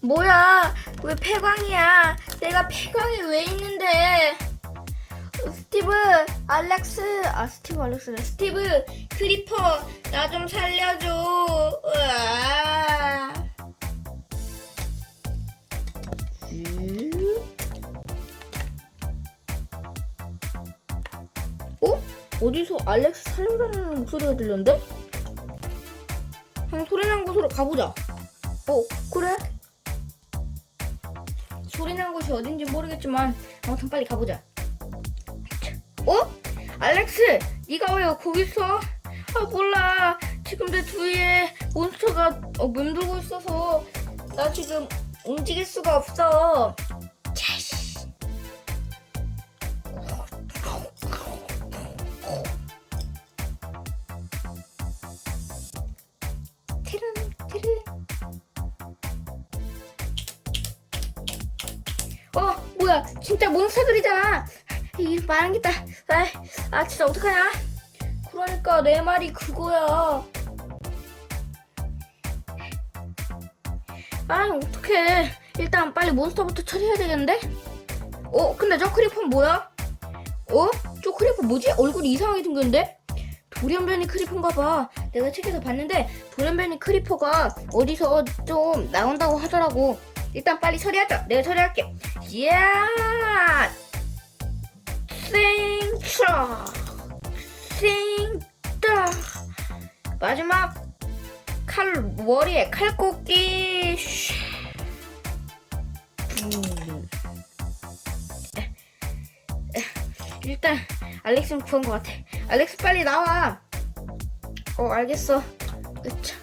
뭐야? 왜 폐광이야? 내가 폐광이 왜 있는데? 스티브, 알렉스, 아 스티브 알렉스래. 스티브, 크리퍼, 나 좀 살려줘. 으아. 음? 어? 어디서 알렉스 살려달라는 목소리가 들렸는데? 한 소리 난 곳으로 가보자. 어, 그래? 소리 난 곳이 어딘지 모르겠지만 아무튼 빨리 가보자. 어? 알렉스, 네가 왜 거기 있어? 아 몰라. 지금 내 주위에 몬스터가 어, 맴돌고 있어서 나 지금 움직일 수가 없어. 뭐야 진짜 몬스터들이잖아. 이 말한겠다. 아, 아 진짜 어떡하냐? 그러니까 내 말이 그거야. 아 어떡해. 일단 빨리 몬스터부터 처리해야 되겠는데? 어 근데 저 크리퍼는 뭐야? 어? 저 크리퍼 뭐지? 얼굴이 이상하게 생겼는데? 돌연변이 크리퍼인가 봐. 내가 책에서 봤는데 돌연변이 크리퍼가 어디서 좀 나온다고 하더라고. 일단 빨리 처리하자. 내가 처리할게. 야! 생차! 생차! 마지막 칼 머리에 칼 꽂기. 슈. 음. 에, 에, 일단 알렉스는 구한 것 같아. 알렉스 빨리 나와. 어 알겠어. 으차.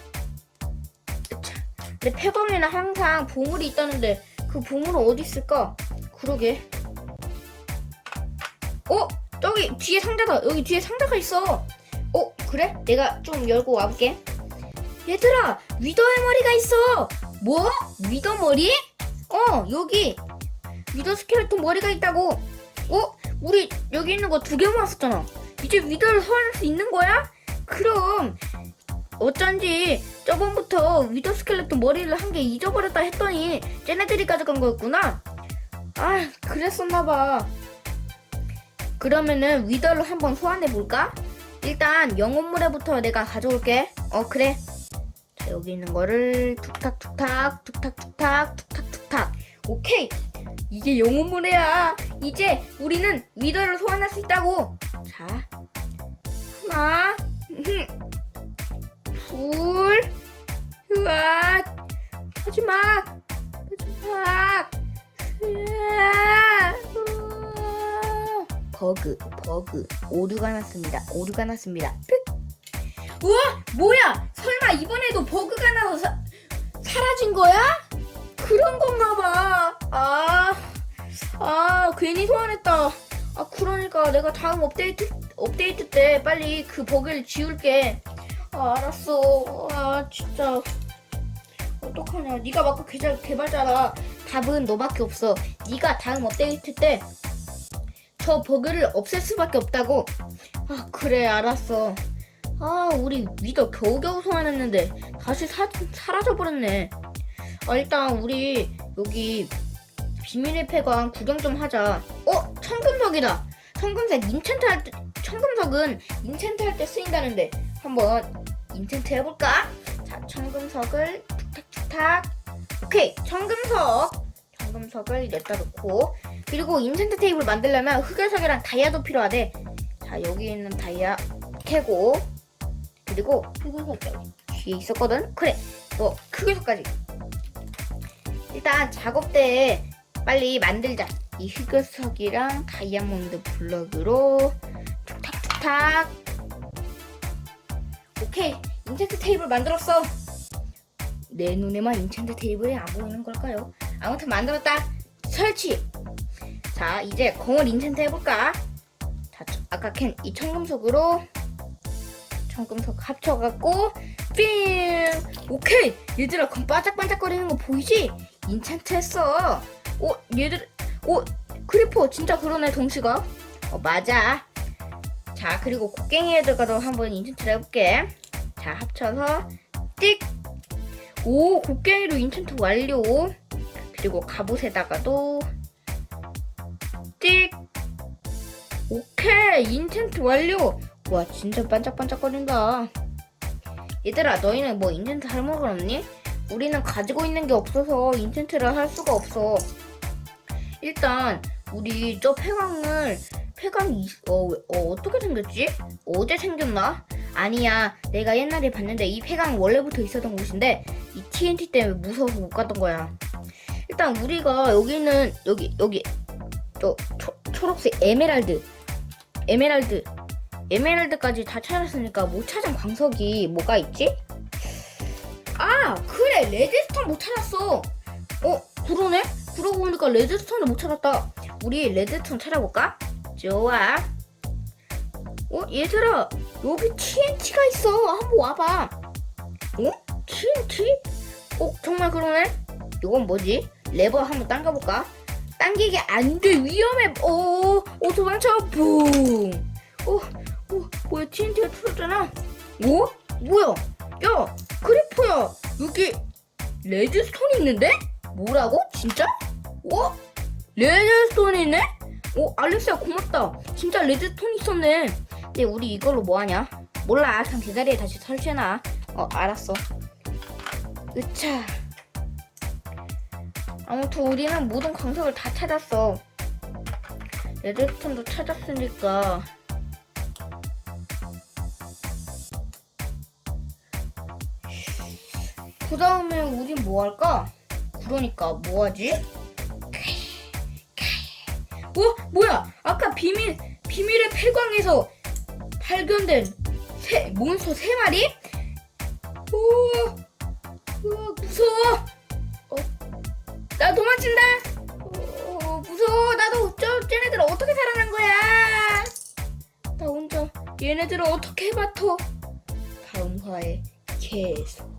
내 폐검에는 항상 보물이 있다는데 그 보물은 어디 있을까? 그러게. 어 저기 뒤에 상자다. 여기 뒤에 상자가 있어. 어 그래? 내가 좀 열고 와볼게. 얘들아 위더의 머리가 있어. 뭐? 위더 머리? 어 여기 위더 스켈레톤 머리가 있다고. 어 우리 여기 있는 거 두 개 모았었잖아. 이제 위더를 소환할 수 있는 거야? 그럼 어쩐지 저번부터 위더 스켈레톤 머리를 한 개 잊어버렸다 했더니 쟤네들이 가져간 거였구나. 아 그랬었나봐. 그러면은 위더를 한번 소환해 볼까? 일단 영혼물에부터 내가 가져올게. 어 그래. 자 여기 있는 거를 툭탁툭탁 툭탁툭탁 툭탁툭탁. 오케이. 이게 영혼물이야. 이제 우리는 위더를 소환할 수 있다고. 자 하나, 으아, 우와. 버그, 버그, 오류가 났습니다. 오류가 났습니다. 삑. 우와, 뭐야? 설마 이번에도 버그가 나서 사, 사라진 거야? 그런 건가 봐. 아, 아, 괜히 소환했다. 아, 그러니까 내가 다음 업데이트, 업데이트 때 빨리 그 버그를 지울게. 아, 알았어. 아, 진짜. 어떡하냐. 네가 맞고 개발, 개발자라. 답은 너밖에 없어. 네가 다음 업데이트 때 저 버그를 없앨 수밖에 없다고. 아, 그래, 알았어. 아, 우리 위더 겨우겨우 소환했는데 다시 사, 사라져버렸네. 아, 일단 우리 여기 비밀의 폐광 구경 좀 하자. 어, 청금석이다. 청금석 인챈트 할 때, 청금석은 인챈트 할 때 쓰인다는데 한번 인챈트 해볼까? 자, 청금석을 툭 탁툭탁. 오케이, 청금석. 청금석을 냈다 놓고 그리고 인챈트 테이블 만들려면 흑요석이랑 다이아도 필요하대. 자, 여기 있는 다이아 캐고 그리고 여기 뒤에 있었거든. 그래, 너 흑요석까지. 일단 작업대에 빨리 만들자. 이 흑요석이랑 다이아몬드 블럭으로 툭탁툭탁. 오케이, 인챈트 테이블 만들었어. 내 눈에만 인챈트 테이블이 안 보이는 걸까요? 아무튼 만들었다. 설치. 자, 이제 검을 인챈트 해볼까? 자, 저- 아까 캔 이 청금석으로 청금석 합쳐갖고 삥! 오케이! 얘들아, 검 반짝반짝거리는 거 보이지? 인챈트 했어. 어, 얘들, 어, 크리퍼 진짜 그러네, 동시가. 어, 맞아. 자, 그리고 곡괭이 애들과도 한번 인챈트를 해볼게. 자, 합쳐서 띡! 오 곡괭이로 인챈트 완료 그리고 갑옷에다가도 찍 오케이 인챈트 완료 와 진짜 반짝반짝거린다 얘들아 너희는 뭐 인챈트 할 물건 없니? 우리는 가지고 있는 게 없어서 인챈트를 할 수가 없어 일단 우리 저 폐광을 폐광이 어, 어 어떻게 생겼지? 어제 생겼나? 아니야. 내가 옛날에 봤는데 이 폐광 원래부터 있었던 곳인데 이 TNT 때문에 무서워서 못 갔던 거야. 일단 우리가 여기는 여기 여기 저 초, 초록색 에메랄드 에메랄드 에메랄드까지 다 찾았으니까 못 찾은 광석이 뭐가 있지? 아 그래. 레드스톤 못 찾았어. 어 그러네? 그러고 보니까 레드스톤을 못 찾았다. 우리 레드스톤 찾아볼까? 좋아. 어 얘들아 여기 TNT가 있어 한번 와봐 어? TNT? 어 정말 그러네 이건 뭐지? 레버 한번 당겨볼까? 당기게 안돼 위험해 어, 어 도망쳐 붕 어, 어 뭐야 TNT가 틀었잖아 뭐? 뭐야 야 크리퍼야 여기 레드스톤이 있는데? 뭐라고? 진짜? 어? 레드스톤이 있네? 어 알렉스야 고맙다 진짜 레드스톤 있었네 근데 우리 이걸로 뭐하냐? 몰라 그냥 제자리에 다시 설치해놔 어 알았어 으차 아무튼 우리는 모든 광석을 다 찾았어 레드스톤도 찾았으니까 그 다음에 우린 뭐 할까? 그러니까 뭐 하지? 어? 뭐야? 아까 비밀 비밀의 폐광에서 발견된 새 몬스터 세 마리? 우와, 우와 무서워. 어, 나 도망친다. 어, 무서워. 나도 저 쟤네들 어떻게 살아난 거야? 나 혼자 얘네들을 어떻게 해봐터 다음 화에 계속.